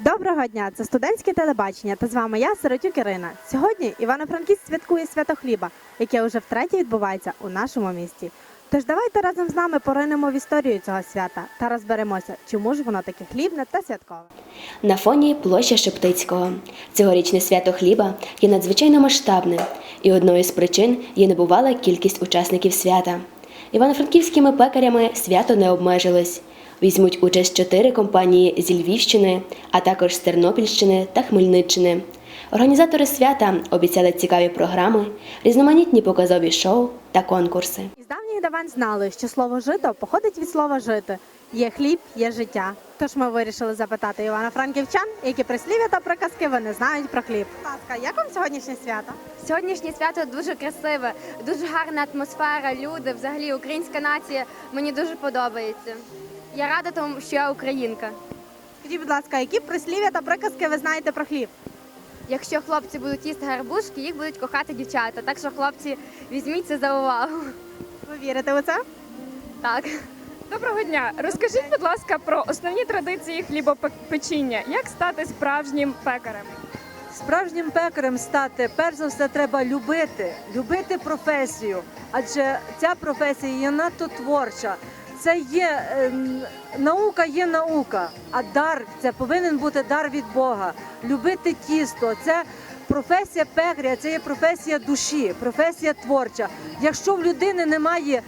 Доброго дня! Це студентське телебачення. Та з вами я, Сиротюк Ірина. Сьогодні Івано-Франківськ святкує свято хліба, яке уже втретє відбувається у нашому місті. Тож давайте разом з нами поринемо в історію цього свята та розберемося, чому ж воно таке хлібне та святкове. На фоні площа Шептицького. Цьогорічне свято хліба є надзвичайно масштабним, і одною з причин є небувала кількість учасників свята. Івано-франківськими пекарями свято не обмежилось. Візьмуть участь чотири компанії зі Львівщини, а також з Тернопільщини та Хмельниччини. Організатори свята обіцяли цікаві програми, різноманітні показові шоу та конкурси. Із давніх давен знали, що слово жито походить від слова жити. Є хліб, є життя. Тож ми вирішили запитати івано-франківчан, які прислів'я та приказки вони знають про хліб. Ласка, як вам сьогоднішнє свято? Сьогоднішнє свято дуже красиве, дуже гарна атмосфера, люди, взагалі українська нація мені дуже подобається. Я рада тому, що я українка. Скажіть, будь ласка, які прислів'я та приказки ви знаєте про хліб? Якщо хлопці будуть їсти гарбушки, їх будуть кохати дівчата. Так що, хлопці, візьміть це за увагу. Ви вірите у це? Так. Доброго дня. Розкажіть, будь ласка, про основні традиції хлібопечіння. Як стати справжнім пекарем? Справжнім пекарем стати перш за все треба любити, любити професію, адже ця професія є надто творча. Це є ем, наука, є наука, а дар це повинен бути дар від Бога. Любити тісто, це професія пекаря, це є професія душі, професія творча. Якщо в людини немає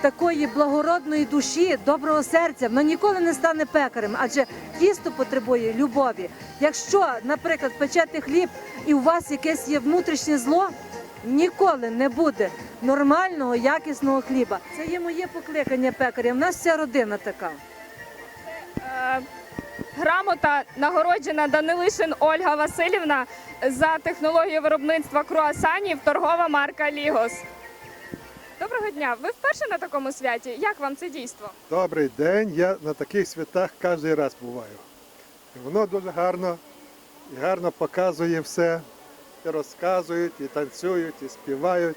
такої благородної душі, доброго серця, вона ніколи не стане пекарем, адже тісто потребує любові. Якщо, наприклад, печете хліб і у вас якесь є внутрішнє зло, ніколи не буде нормального, якісного хліба. Це є моє покликання пекаря. У нас вся родина така. Е, грамота нагороджена Данилишин Ольга Васильівна за технологію виробництва круасанів, торгова марка Лігос. Доброго дня. Ви вперше на такому святі? Як вам це дійство? Добрий день. Я на таких святах кожен раз буваю. І воно дуже гарно і гарно показує все. І розказують, і танцюють, і співають.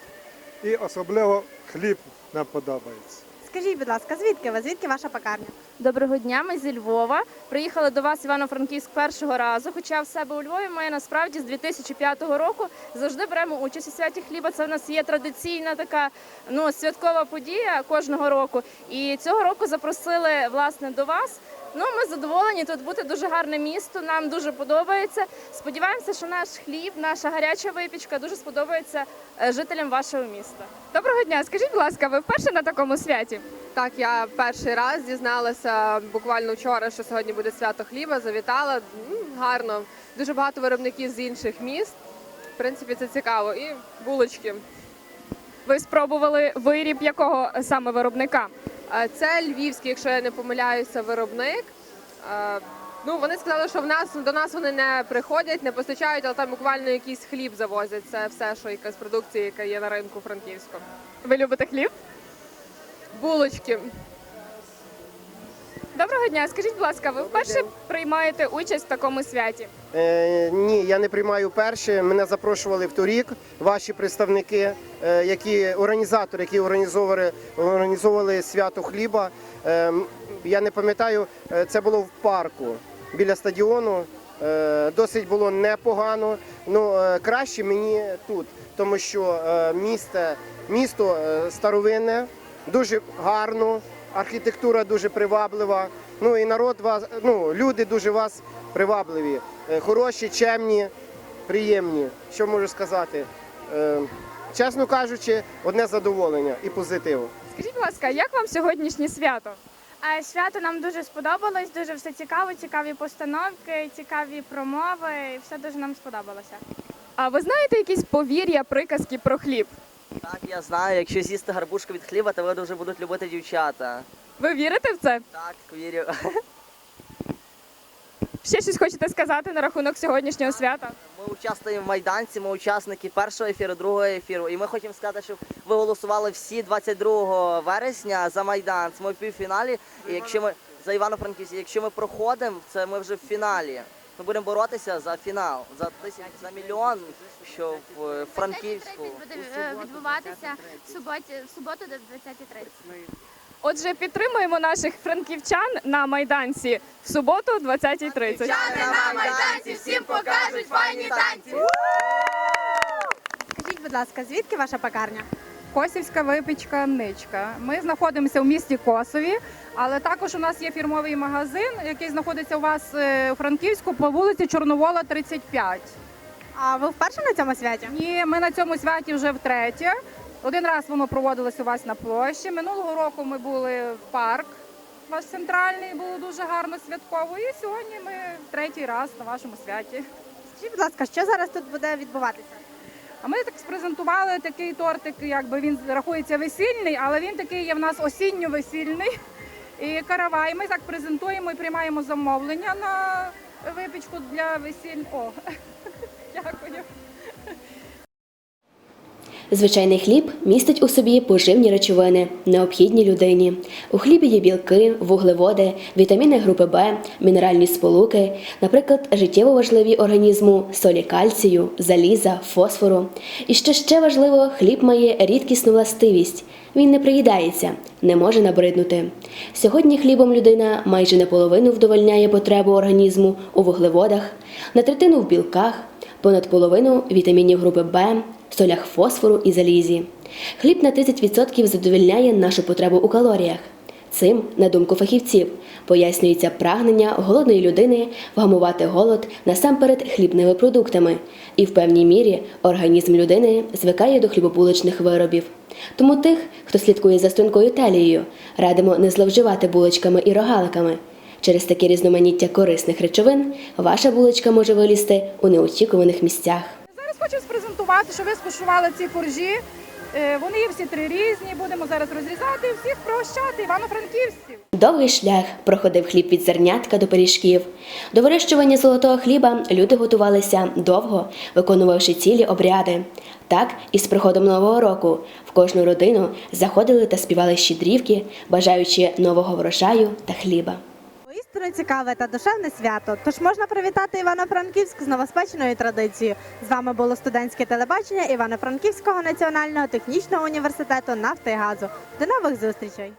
І особливо хліб нам подобається. Скажіть, будь ласка, звідки ви? Звідки ваша пекарня? Доброго дня, ми зі Львова. Приїхали до вас Івано-Франківськ першого разу. Хоча в себе у Львові ми насправді з 2005 року завжди беремо участь у святі хліба. Це в нас є традиційна така ну святкова подія кожного року. І цього року запросили власне до вас. Ну, ми задоволені тут бути дуже гарне місто. Нам дуже подобається. Сподіваємося, що наш хліб, наша гаряча випічка дуже сподобається е, жителям вашого міста. Доброго дня, скажіть, будь ласка, ви вперше на такому святі? Так, я перший раз дізналася буквально вчора, що сьогодні буде свято хліба. Завітала гарно. Дуже багато виробників з інших міст. В принципі, це цікаво. І булочки. Ви спробували виріб якого саме виробника? Це львівський, якщо я не помиляюся, виробник. Ну, вони сказали, що в нас до нас вони не приходять, не постачають, але там буквально якийсь хліб завозять. Це все, що якась продукція, яка є на ринку франківському. Ви любите хліб? Булочки. Доброго дня. Скажіть, будь ласка, ви вперше приймаєте участь в такому святі? Е, ні, я не приймаю перше. Мене запрошували в торік ваші представники, е, які організатори, які організовували, організовували свято хліба. Е, я не пам'ятаю, е, це було в парку біля стадіону. Е, досить було непогано. Ну е, краще мені тут, тому що е, місто, місто е, старовинне, дуже гарно, архітектура дуже приваблива. Ну і народ вас, ну люди дуже вас привабливі, е, хороші, чемні, приємні. Що можу сказати? Е, Чесно кажучи, одне задоволення і позитив. Скажіть, будь ласка, як вам сьогоднішнє свято? Е, Свято нам дуже сподобалось, дуже все цікаво, цікаві постановки, цікаві промови, і все дуже нам сподобалося. А ви знаєте якісь повір'я, приказки про хліб? Так, я знаю, якщо з'їсти гарбушку від хліба, то ви дуже будуть любити дівчата. Ви вірите в це? Так, вірю. Ще щось хочете сказати на рахунок сьогоднішнього свята? Ми участвуємо в майданці, ми учасники першого ефіру, другого ефіру. І ми хочемо сказати, щоб ви голосували всі 22 вересня за майдан. Ми в півфіналі. І якщо ми за Івано-Франківськ, якщо ми проходимо, це ми вже в фіналі. Ми будемо боротися за фінал, за тисяч, за мільйон, що в Франківську. буде е, відбуватися в суботі, в суботу до 20.30. Отже, підтримуємо наших франківчан на майданці в суботу, 20.30. на майданці всім покажуть файні танці. Скажіть, будь ласка, звідки ваша пекарня? Косівська випічка Ничка. Ми знаходимося у місті Косові, але також у нас є фірмовий магазин, який знаходиться у вас е, у Франківську по вулиці Чорновола, 35. А ви вперше на цьому святі? Ні, ми на цьому святі вже втретє. Один раз воно проводилось у вас на площі. Минулого року ми були в парк. Ваш центральний було дуже гарно святково. І сьогодні ми третій раз на вашому святі. Скажіть, будь ласка, що зараз тут буде відбуватися? А ми так спрезентували такий тортик, якби він рахується весільний, але він такий є в нас осінньо-весільний. І каравай. Ми так презентуємо і приймаємо замовлення на випічку для весіль. О, дякую. Звичайний хліб містить у собі поживні речовини, необхідні людині. У хлібі є білки, вуглеводи, вітаміни групи Б, мінеральні сполуки, наприклад, життєво важливі організму солі кальцію, заліза, фосфору. І що ще важливо, хліб має рідкісну властивість. Він не приїдається, не може набриднути. Сьогодні хлібом людина майже наполовину вдовольняє потребу організму у вуглеводах, на третину в білках, понад половину вітамінів групи Б, солях фосфору і залізі. Хліб на 30% задовольняє нашу потребу у калоріях. Цим, на думку фахівців, пояснюється прагнення голодної людини вгамувати голод насамперед хлібними продуктами, і в певній мірі організм людини звикає до хлібобуличних виробів. Тому тих, хто слідкує за стрункою талією, радимо не зловживати булочками і рогаликами. Через таке різноманіття корисних речовин ваша булочка може вилізти у неочікуваних місцях. Хочу спрезентувати, що ви скуштували ці коржі. Е, Вони всі три різні. Будемо зараз розрізати всіх пригощати івано-франківців. Довгий шлях проходив хліб від зернятка до пиріжків. До вирощування золотого хліба люди готувалися довго, виконувавши цілі обряди. Так, і з приходом нового року в кожну родину заходили та співали щедрівки, бажаючи нового врожаю та хліба. Поістину цікаве та душевне свято. Тож можна привітати Івано-Франківськ з новоспеченою традицією. З вами було студентське телебачення Івано-Франківського національного технічного університету нафти і газу. До нових зустрічей!